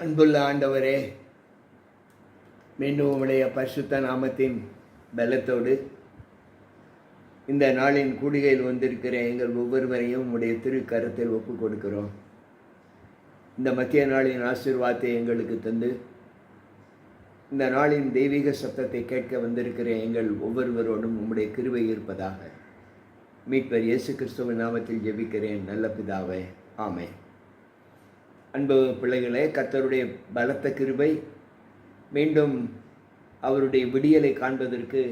அன்புள்ள ஆண்டவரே மீண்டும் உடைய பரிசுத்த நாமத்தின் பலத்தோடு இந்த நாளின் கூடிகையில் வந்திருக்கிற எங்கள் ஒவ்வொருவரையும் உடைய திருக்கரத்தில் ஒப்பு கொடுக்கிறோம். இந்த மத்திய நாளின் ஆசீர்வாதத்தை எங்களுக்கு தந்து இந்த நாளின் தெய்வீக சத்தத்தை கேட்க வந்திருக்கிற எங்கள் ஒவ்வொருவரோடும் உம்முடைய கிருவை இருப்பதாக மீட்பர் இயேசு கிறிஸ்துவின் நாமத்தில் ஜெபிக்கிறேன். நல்ல பிதாவே ஆமே அன்பு பிள்ளைகளே கர்த்தருடைய பலத்த கிருபை மீண்டும் அவருடைய விடியலை காண்பதற்கு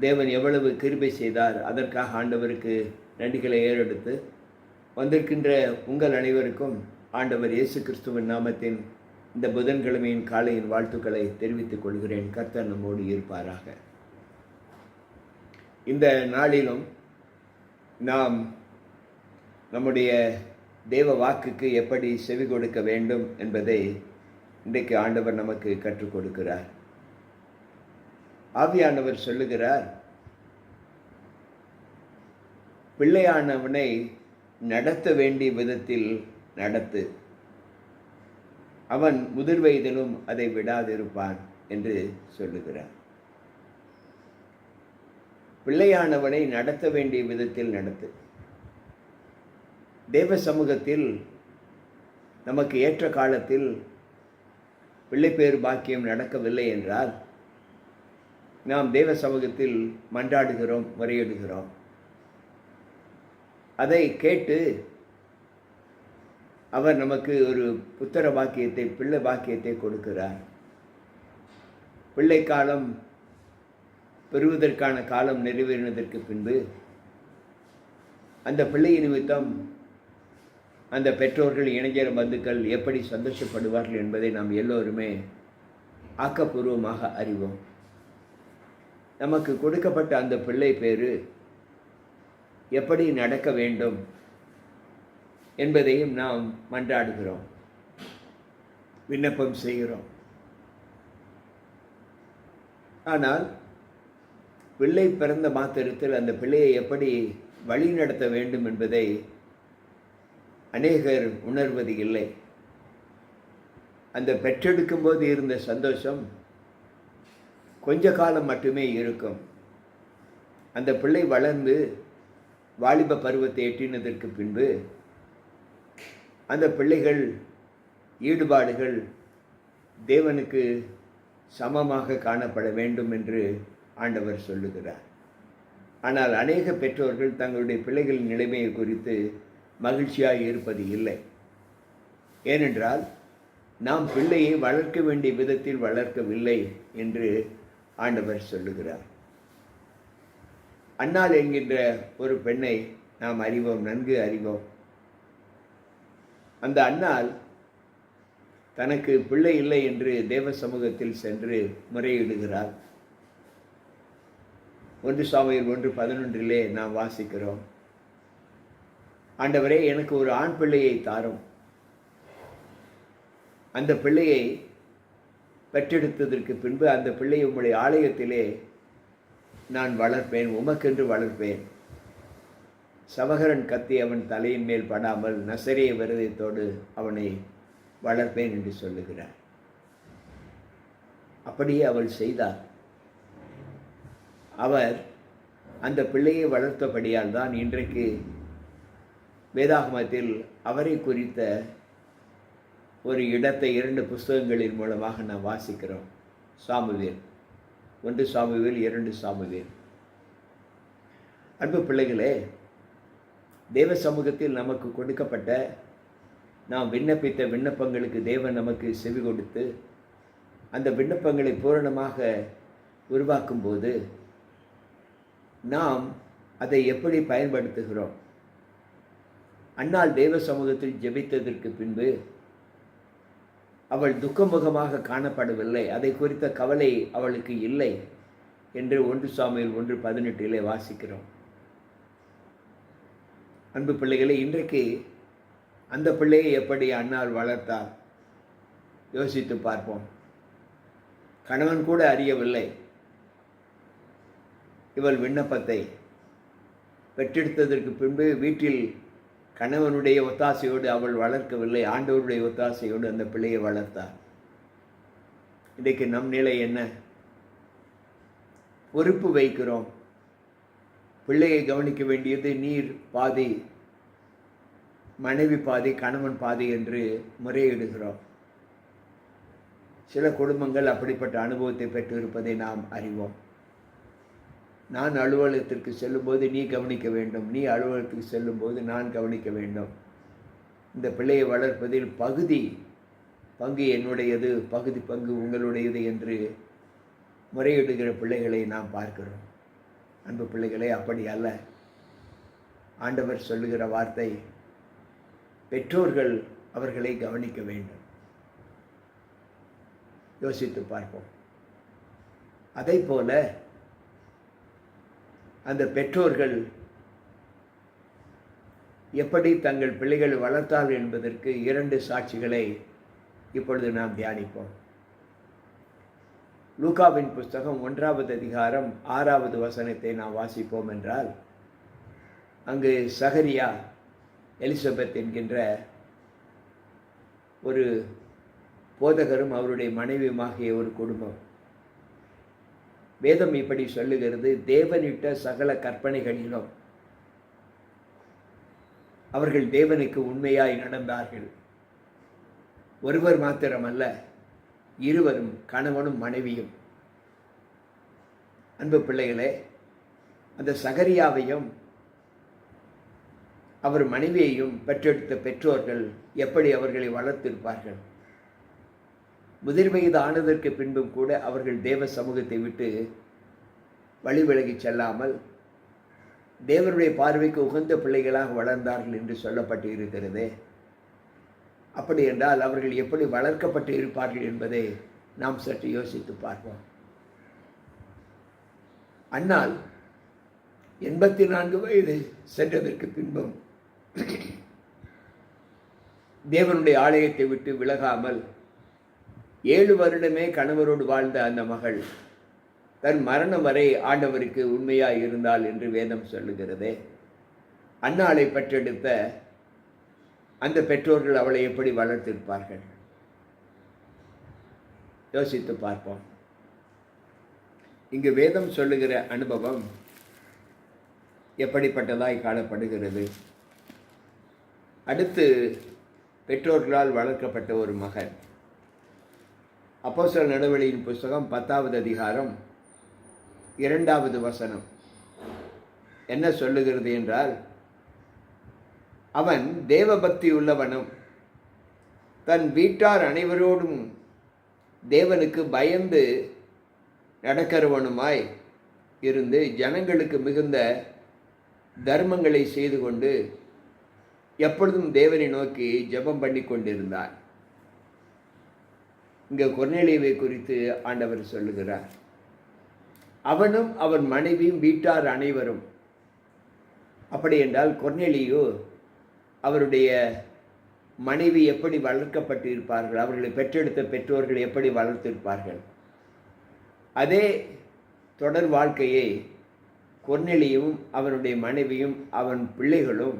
தேவன் எவ்வளவு கிருபை செய்தார் அதற்காக ஆண்டவருக்கு நன்றிகளை ஏறெடுத்து வந்திருக்கின்ற உங்கள் அனைவருக்கும் ஆண்டவர் இயேசு கிறிஸ்துவின் நாமத்தின் இந்த புதன்கிழமையின் காலையின் வாழ்த்துக்களை தெரிவித்துக் கொள்கிறேன். கர்த்தர் நம்மோடு இருப்பாராக. இந்த நாளிலும் நாம் நம்முடைய தேவ வாக்குக்கு எப்படி செவி கொடுக்க வேண்டும் என்பதை இன்றைக்கு ஆண்டவர் நமக்கு கற்றுக் கொடுக்கிறார். ஆவியானவர் சொல்லுகிறார் பிள்ளையானவனை நடத்த வேண்டிய விதத்தில் நடத்து. அவன் முதிர் வயதிலும் அதை விடாதிருப்பான் என்று சொல்லுகிறார். பிள்ளையானவனை நடத்த வேண்டிய விதத்தில் நடத்து. தேவ சமூகத்தில் நமக்கு ஏற்ற காலத்தில் பிள்ளைப்பேறு பாக்கியம் நடக்கவில்லை என்றால் நாம் தேவ சமூகத்தில் மன்றாடுகிறோம் முறையிடுகிறோம். அதை கேட்டு அவர் நமக்கு ஒரு புத்திர பாக்கியத்தை பிள்ளை பாக்கியத்தை கொடுக்கிறார். பிள்ளை காலம் பெறுவதற்கான காலம் நிறைவேறினதற்கு பின்பு அந்த பிள்ளை நிமித்தம் அந்த பெற்றோர்கள் இளைஞர் பந்துக்கள் எப்படி சந்தோஷப்படுவார்கள் என்பதை நாம் எல்லோருமே ஆக்கப்பூர்வமாக அறிவோம். நமக்கு கொடுக்கப்பட்ட அந்த பிள்ளை பேரு எப்படி நடக்க வேண்டும் என்பதையும் நாம் மன்றாடுகிறோம் விண்ணப்பம் செய்கிறோம். ஆனால் பிள்ளை பிறந்த மாத்திரத்தில் அந்த பிள்ளையை எப்படி வழி நடத்த வேண்டும் என்பதை அநேகர் உணர்வது இல்லை. அந்த பெற்றெடுக்கும் போது இருந்த சந்தோஷம் கொஞ்ச காலம் மட்டுமே இருக்கும். அந்த பிள்ளை வளர்ந்து வாலிப பருவத்தை எட்டினதற்கு பின்பு அந்த பிள்ளைகள் ஈடுபாடுகள் தேவனுக்கு சமமாக காணப்பட வேண்டும் என்று ஆண்டவர் சொல்லுகிறார். ஆனால் அநேக பெற்றோர்கள் தங்களுடைய பிள்ளைகளின் நிலைமையை குறித்து மகிழ்ச்சியாக இருப்பது இல்லை. ஏனென்றால் நாம் பிள்ளையை வளர்க்க வேண்டிய விதத்தில் வளர்க்கவில்லை என்று ஆண்டவர் சொல்லுகிறார். அண்ணால் என்கின்ற ஒரு பெண்ணை நாம் அறிவோம் நன்கு அறிவோம். அந்த அண்ணால் தனக்கு பிள்ளை இல்லை என்று தேவ சமூகத்தில் சென்று முறையிடுகிறார் ஒன்று சாமியில் ஒன்று பதினொன்றிலே நாம் வாசிக்கிறோம். ஆண்டவரே எனக்கு ஒரு ஆண் பிள்ளையை தாரும். அந்த பிள்ளையை பெற்றெடுத்ததற்கு பின்பு அந்த பிள்ளை உம்முடைய ஆலயத்திலே நான் வளர்ப்பேன் உமக்கென்று வளர்ப்பேன். சவகரன் கத்தி அவன் தலையின் மேல் படாமல் நசரிய விரதத்தோடு அவனை வளர்ப்பேன் என்று சொல்லுகிறார். அப்படியே அவள் செய்தார். அவர் அந்த பிள்ளையை வளர்த்தபடியால் தான் இன்றைக்கு வேதாகமத்தில் அவரை குறித்த ஒரு இடத்தை இரண்டு புஸ்தகங்களின் மூலமாக நாம் வாசிக்கிறோம். சாமுவேல். ஒன்று சாமுவேல் இரண்டு சாமுவேல். அன்பு பிள்ளைகளே தேவ சமூகத்தில் நமக்கு கொடுக்கப்பட்ட நாம் விண்ணப்பித்த விண்ணப்பங்களுக்கு தேவன் நமக்கு செவி கொடுத்து அந்த விண்ணப்பங்களை பூரணமாக உருவாக்கும்போது நாம் அதை எப்படி பயன்படுத்துகிறோம்? அன்னால் தேவ சமூகத்தில் ஜெபித்ததற்கு பின்பு அவள் துக்கமுகமாக காணப்படவில்லை. அதை குறித்த கவலை அவளுக்கு இல்லை என்று ஒன்று சாமியில் ஒன்று பதினெட்டிலே வாசிக்கிறோம். அன்பு பிள்ளைகளை இன்றைக்கு அந்த பிள்ளையை எப்படி அன்னால் வளர்த்தார்? யோசித்து பார்ப்போம். கணவன் கூட அறியவில்லை. இவள் விண்ணப்பத்தை பெற்றெடுத்ததற்கு பின்பு வீட்டில் கணவனுடைய ஒத்தாசையோடு அவள் வளர்க்கவில்லை ஆண்டவருடைய ஒத்தாசையோடு அந்த பிள்ளையை வளர்த்தார். இன்றைக்கு நம் நிலை என்ன? பொறுப்பு வைக்கிறோம். பிள்ளையை கவனிக்க வேண்டியது நீர் பாதி மனைவி பாதி கணவன் பாதி என்று முறையிடுகிறோம். சில குடும்பங்கள் அப்படிப்பட்ட அனுபவத்தை பெற்றிருப்பதை நாம் அறிவோம். நான் அலுவலகத்திற்கு செல்லும்போது நீ கவனிக்க வேண்டும். நீ அலுவலகத்துக்கு செல்லும்போது நான் கவனிக்க வேண்டும். இந்த பிள்ளையை வளர்ப்பதில் பகுதி பங்கு என்னுடையது பகுதி பங்கு உங்களுடையது என்று முறையிடுகிற பிள்ளைகளை நாம் பார்க்கிறோம். அன்பு பிள்ளைகளே அப்படி அல்ல. ஆண்டவர் சொல்லுகிற வார்த்தை பெற்றோர்கள் அவர்களை கவனிக்க வேண்டும். யோசித்து பார்ப்போம். அதே போல அந்த பெற்றோர்கள் எப்படி தங்கள் பிள்ளைகளை வளர்த்தார்கள் என்பதற்கு இரண்டு சாட்சிகளை இப்பொழுது நாம் தியானிப்போம். லூகாவின் புஸ்தகம் ஒன்றாவது அதிகாரம் ஆறாவது வசனத்தை நாம் வாசிப்போம் என்றால் அங்கு சகரியா எலிசபெத் என்கின்ற ஒரு போதகரும் அவருடைய மனைவியுமாகிய ஒரு குடும்பம் வேதம் இப்படி சொல்லுகிறது தேவனிட்ட சகல கற்பனைகளிலும் அவர்கள் தேவனுக்கு உண்மையாய் நடந்தார்கள். ஒருவர் மாத்திரமல்ல இருவரும் கணவனும் மனைவியும். அன்பு பிள்ளைகளே அந்த சகரியாவையும் அவர் மனைவியையும் பெற்றெடுத்த பெற்றோர்கள் எப்படி அவர்களை வளர்த்திருப்பார்கள்? முதிர் வயது ஆனதற்கு பின்பும் கூட அவர்கள் தேவ சமூகத்தை விட்டு வழி விலகி செல்லாமல் தேவனுடைய பார்வைக்கு உகந்த பிள்ளைகளாக வளர்ந்தார்கள் என்று சொல்லப்பட்டு இருக்கிறது அப்படி என்றால் அவர்கள் எப்படி வளர்க்கப்பட்டு இருப்பார்கள் என்பதை நாம் சற்று யோசித்து பார்ப்போம். அன்னால் எண்பத்தி நான்கு வயது சென்றதற்கு பின்பும் தேவனுடைய ஆலயத்தை விட்டு விலகாமல் ஏழு வருடமே கணவரோடு வாழ்ந்த அந்த மகள் தன் மரணம் வரை ஆண்டவருக்கு உண்மையாக இருந்தாள் என்று வேதம் சொல்லுகிறதே. அன்னாளை பெற்றெடுத்த அந்த பெற்றோர்கள் அவளை எப்படி வளர்த்திருப்பார்கள்? யோசித்து பார்ப்போம். இங்கு வேதம் சொல்லுகிற அனுபவம் எப்படிப்பட்டதாய் காணப்படுகிறது? அடுத்து பெற்றோர்களால் வளர்க்கப்பட்ட ஒரு மகன். அப்போஸ்தலர் நடவடிக்கையின் புஸ்தகம் பத்தாவது அதிகாரம் இரண்டாவது வசனம். என்ன சொல்லுகிறது என்றால் அவன் தேவபக்தி உள்ளவனும் தன் வீட்டார் அனைவரோடும் தேவனுக்கு பயந்து நடக்கிறவனுமாய் இருந்து ஜனங்களுக்கு மிகுந்த தர்மங்களை செய்து கொண்டு எப்பொழுதும் தேவனை நோக்கி ஜெபம் பண்ணி கொண்டிருந்தான் இங்கே கொர்நேலியவை குறித்து ஆண்டவர் சொல்லுகிறார். அவனும் அவன் மனைவியும் வீட்டார் அனைவரும். அப்படி என்றால் கொர்நேலியோ அவருடைய மனைவி எப்படி வளர்க்கப்பட்டு இருப்பார்கள் அவர்களை பெற்றெடுத்த பெற்றோர்கள் எப்படி வளர்த்திருப்பார்கள்? அதே தொடர் வாழ்க்கையை கொர்நெலியும் அவனுடைய மனைவியும் அவன் பிள்ளைகளும்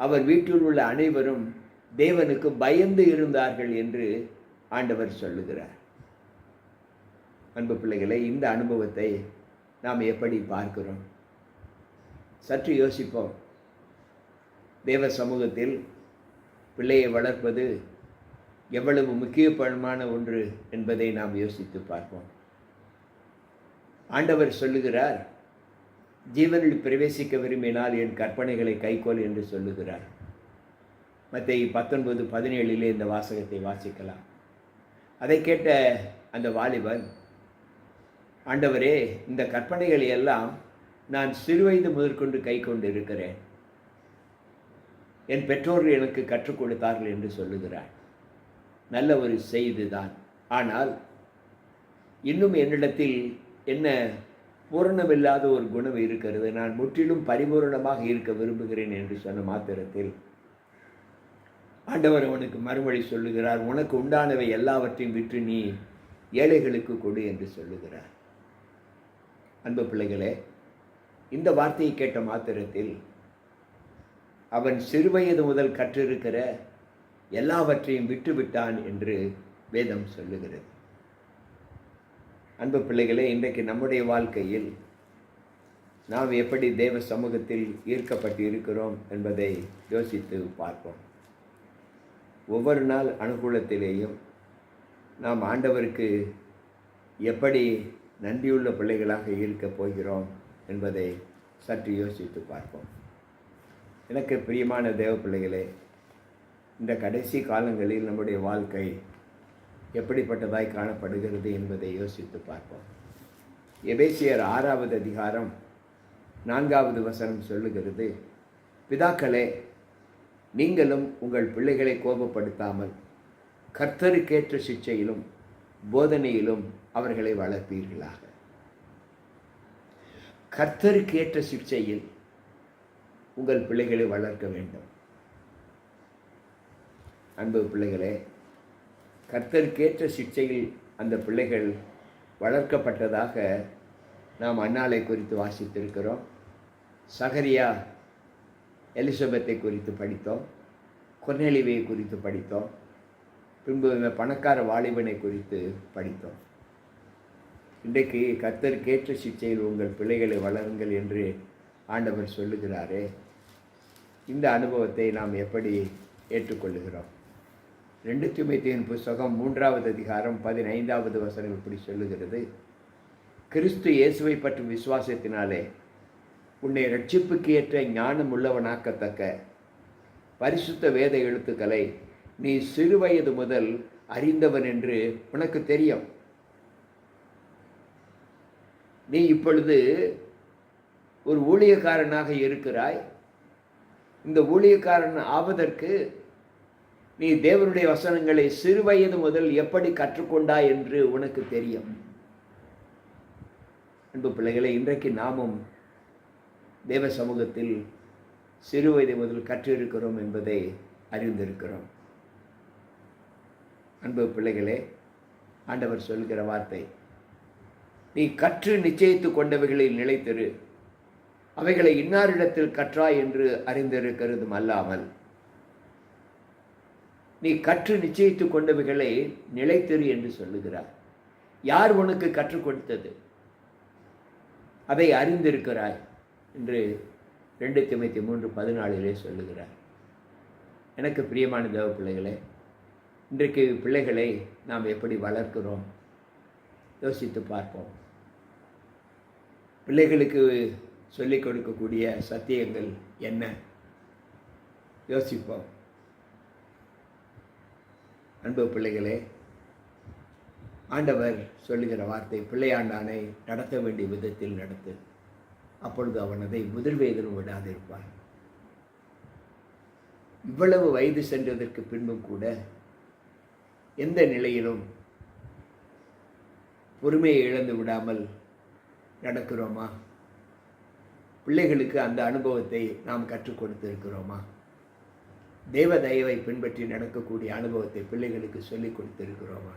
அவர் வீட்டில் உள்ள அனைவரும் தேவனுக்கு பயந்து இருந்தார்கள் என்று ஆண்டவர் சொல்லுகிறார். அன்பு பிள்ளைகளை இந்த அனுபவத்தை நாம் எப்படி பார்க்கிறோம்? சற்று யோசிப்போம். தேவ சமூகத்தில் பிள்ளையை வளர்ப்பது எவ்வளவு முக்கியமான ஒன்று என்பதை நாம் யோசித்து பார்ப்போம். ஆண்டவர் சொல்லுகிறார் ஜீவனில் பிரவேசிக்க விரும்பினால் என் கற்பனைகளை கைக்கோல் என்று சொல்லுகிறார். மற்ற பத்தொன்பது பதினேழிலே இந்த வாசகத்தை வாசிக்கலாம். அதை கேட்ட அந்த வாலிபன் ஆண்டவரே இந்த கற்பனைகளை எல்லாம் நான் சிறுவயது முதற்கொண்டு கை கொண்டு இருக்கிறேன். என் பெற்றோர்கள் எனக்கு கற்றுக் கொடுத்தார்கள் என்று சொல்லுகிறார். நல்ல ஒரு செய்தி தான் ஆனால் இன்னும் என்னிடத்தில் என்ன பூரணமில்லாத ஒரு குணம் இருக்கிறது. நான் முற்றிலும் பரிபூரணமாக இருக்க விரும்புகிறேன் என்று சொன்ன மாத்திரத்தில் ஆண்டவர் அவனுக்கு மறுமொழி சொல்லுகிறார். உனக்கு உண்டானவை எல்லாவற்றையும் விற்று நீ ஏழைகளுக்கு கொடு என்று சொல்லுகிறார். அன்பு பிள்ளைகளே இந்த வார்த்தையை கேட்ட மாத்திரத்தில் அவன் சிறுவயது முதல் கற்றிருக்கிற எல்லாவற்றையும் விட்டுவிட்டான் என்று வேதம் சொல்லுகிறது. அன்பு பிள்ளைகளே இன்றைக்கு நம்முடைய வாழ்க்கையில் நாம் எப்படி தேவ சமூகத்தில் ஈர்க்கப்பட்டு இருக்கிறோம் என்பதை யோசித்து பார்ப்போம். ஒவ்வொரு நாள் அனுகூலத்திலேயும் நாம் ஆண்டவருக்கு எப்படி நன்றியுள்ள பிள்ளைகளாக இருக்கப் போகிறோம் என்பதை சற்று யோசித்து பார்ப்போம். எனக்கு பிரியமான தேவ பிள்ளைகளே இந்த கடைசி காலங்களில் நம்முடைய வாழ்க்கை எப்படிப்பட்டதாய் காணப்படுகிறது என்பதை யோசித்து பார்ப்போம். எபேசியர் ஆறாவது அதிகாரம் நான்காவது வசனம் சொல்லுகிறது பிதாக்களே நீங்களும் உங்கள் பிள்ளைகளை கோபப்படுத்தாமல் கர்த்தருக்கேற்ற சிக்ஷையிலும் போதனையிலும் அவர்களை வளர்ப்பீர்களாக. கர்த்தருக்கேற்ற சிக்ஷையில் உங்கள் பிள்ளைகளை வளர்க்க வேண்டும். அன்பு பிள்ளைகளே கர்த்தருக்கேற்ற சிக்ஷையில் அந்த பிள்ளைகள் வளர்க்கப்பட்டதாக நாம் அன்னாலை குறித்து வாசித்திருக்கிறோம். சகரியா எலிசபெத்தை குறித்து படித்தோம் கொன்னெளிவை குறித்து படித்தோம் பின்பு பணக்கார வாலிபனை குறித்து படித்தோம். இன்றைக்கு கர்த்தருக்கேற்ற சிச்சையில் உங்கள் பிள்ளைகளை வளருங்கள் என்று ஆண்டவர் சொல்லுகிறாரே. இந்த அனுபவத்தை நாம் எப்படி ஏற்றுக்கொள்ளுகிறோம்? ரெண்டு திமுத்தியின் புஸ்தகம் மூன்றாவது அதிகாரம் பதினைந்தாவது வசனம் இப்படி சொல்லுகிறது. கிறிஸ்து இயேசுவை பற்றும் விசுவாசத்தினாலே உன்னை ரட்சிப்புக்கு ஏற்ற ஞானம் உள்ளவனாக்கத்தக்க பரிசுத்த வேத எழுத்துக்களை நீ சிறுவயது முதல் அறிந்தவன் என்று உனக்கு தெரியும். நீ இப்பொழுது ஒரு ஊழியக்காரனாக இருக்கிறாய். இந்த ஊழியக்காரன் ஆவதற்கு நீ தேவனுடைய வசனங்களை சிறுவயது முதல் எப்படி கற்றுக்கொண்டாய் என்று உனக்கு தெரியும். அன்பு பிள்ளைகளை இன்றைக்கு நாமும் தேவ சமூகத்தில் சிறுவயது முதல் கற்றிருக்கிறோம் என்பதை அறிந்திருக்கிறோம். அன்பு பிள்ளைகளே ஆண்டவர் சொல்கிற வார்த்தை நீ கற்று நிச்சயித்து கொண்டவைகளில் நிலைத்திரு. அவைகளை இன்னாரிடத்தில் கற்றாய் என்று அறிந்திருக்கிறதும் அல்லாமல் நீ கற்று நிச்சயித்து கொண்டவைகளை நிலைத்திரு என்று சொல்லுகிறார். யார் உனக்கு கற்றுக் கொடுத்தது? அதை அறிந்திருக்கிறாய். என்று ரெண்டு தொண்ணூற்றி மூன்று பதினாலிலே சொல்லுகிறார். எனக்கு பிரியமான தேவ பிள்ளைகளே இன்றைக்கு பிள்ளைகளை நாம் எப்படி வளர்க்கிறோம்? யோசித்து பார்ப்போம். பிள்ளைகளுக்கு சொல்லிக் கொடுக்கக்கூடிய சத்தியங்கள் என்ன? யோசிப்போம். அன்பு பிள்ளைகளே ஆண்டவர் சொல்லுகிற வார்த்தை பிள்ளையாண்டானை நடத்த வேண்டிய விதத்தில் நடத்து. அப்பொழுது அவன் அதை முதிர் வயதிலும் விடாதிருப்பான். இவ்வளவு வயது சென்றதற்கு பின்பும் கூட எந்த நிலையிலும் பொறுமையை இழந்து விடாமல் நடக்கிறோமா? பிள்ளைகளுக்கு அந்த அனுபவத்தை நாம் கற்றுக் கொடுத்திருக்கிறோமா? தெய்வ தயவை பின்பற்றி நடக்கக்கூடிய அனுபவத்தை பிள்ளைகளுக்கு சொல்லிக் கொடுத்திருக்கிறோமா?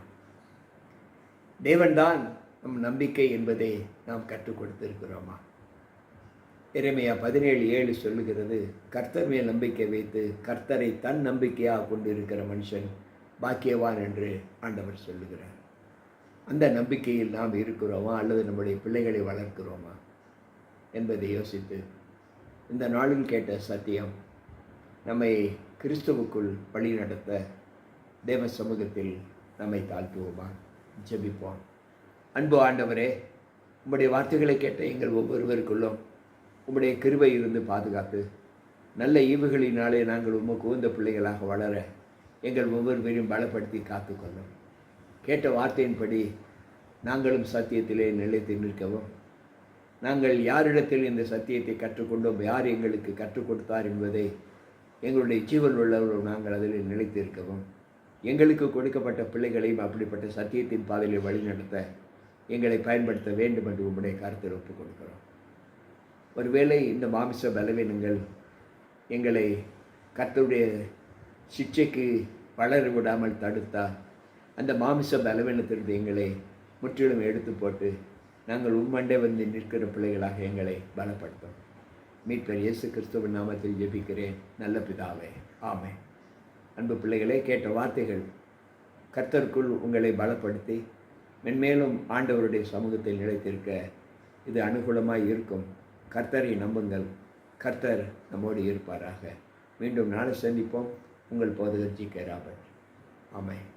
தேவன்தான் நம் நம்பிக்கை என்பதை நாம் கற்றுக் கொடுத்திருக்கிறோமா? இறைமையா பதினேழு ஏழு சொல்லுகிறது கர்த்தர் மேல் நம்பிக்கை வைத்து கர்த்தரை தன் நம்பிக்கையாக கொண்டிருக்கிற மனுஷன் பாக்கியவான் என்று ஆண்டவர் சொல்லுகிறார். அந்த நம்பிக்கையில் நாம் இருக்கிறோமா அல்லது நம்முடைய பிள்ளைகளை வளர்க்கிறோமா என்பதை யோசித்து இந்த நாளில் கேட்ட சத்தியம் நம்மை கிறிஸ்துவுக்குள் வழி நடத்த தேவ சமூகத்தில் நம்மை தாழ்த்துவோமா? ஜெபிப்போம். அன்பு ஆண்டவரே உங்களுடைய வார்த்தைகளை கேட்ட எங்கள் ஒவ்வொருவருக்குள்ளும் உம்முடைய கிருபை இருந்து பாதுகாத்து நல்ல ஈவுகளினாலே நாங்கள் உமக்கு உந்த பிள்ளைகளாக வளர எங்கள் ஒவ்வொருவரையும் பலப்படுத்தி காத்துக்கொள்ளும். கேட்ட வார்த்தையின்படி நாங்களும் சத்தியத்திலே நிலைத்து நிற்கவும் நாங்கள் யாரிடத்தில் இந்த சத்தியத்தை கற்றுக்கொண்டோம் யார் எங்களுக்கு கற்றுக் கொடுத்தார் என்பதை எங்களுடைய ஜீவன் உள்ளவர்கள் நாங்கள் அதில் நிலைத்திருக்கவும் எங்களுக்கு கொடுக்கப்பட்ட பிள்ளைகளையும் அப்படிப்பட்ட சத்தியத்தின் பாதையில் வழிநடத்த எங்களை பயன்படுத்த வேண்டும் என்று உங்களுடைய கருத்தில் ஒப்புக் கொடுக்கிறோம் ஒருவேளை இந்த மாமிச பலவீனங்கள் எங்களை கத்தருடைய சிக்ஷைக்கு வளர விடாமல் தடுத்தால் அந்த மாமிச பலவீனத்திற்கு எங்களை முற்றிலும் எடுத்து போட்டு நாங்கள் உண்மண்டே வந்து நிற்கிற பிள்ளைகளாக எங்களை பலப்படுத்தும். மீட்பர் இயேசு கிறிஸ்துவின் நாமத்தில் ஜெபிக்கிறேன். நல்ல பிதாவே ஆமை அன்பு பிள்ளைகளே கேட்ட வார்த்தைகள் கர்த்தருக்குள் உங்களை பலப்படுத்தி மென்மேலும் ஆண்டவருடைய சமூகத்தில் நிலைத்திருக்க இது அனுகூலமாக இருக்கும். கர்த்தரை நம்புங்கள். கர்த்தர் நம்மோடு இருப்பாராக. மீண்டும் நாளை சந்திப்போம். உங்கள் போதகர் ஜி கே ராபர்ட். ஆமென்.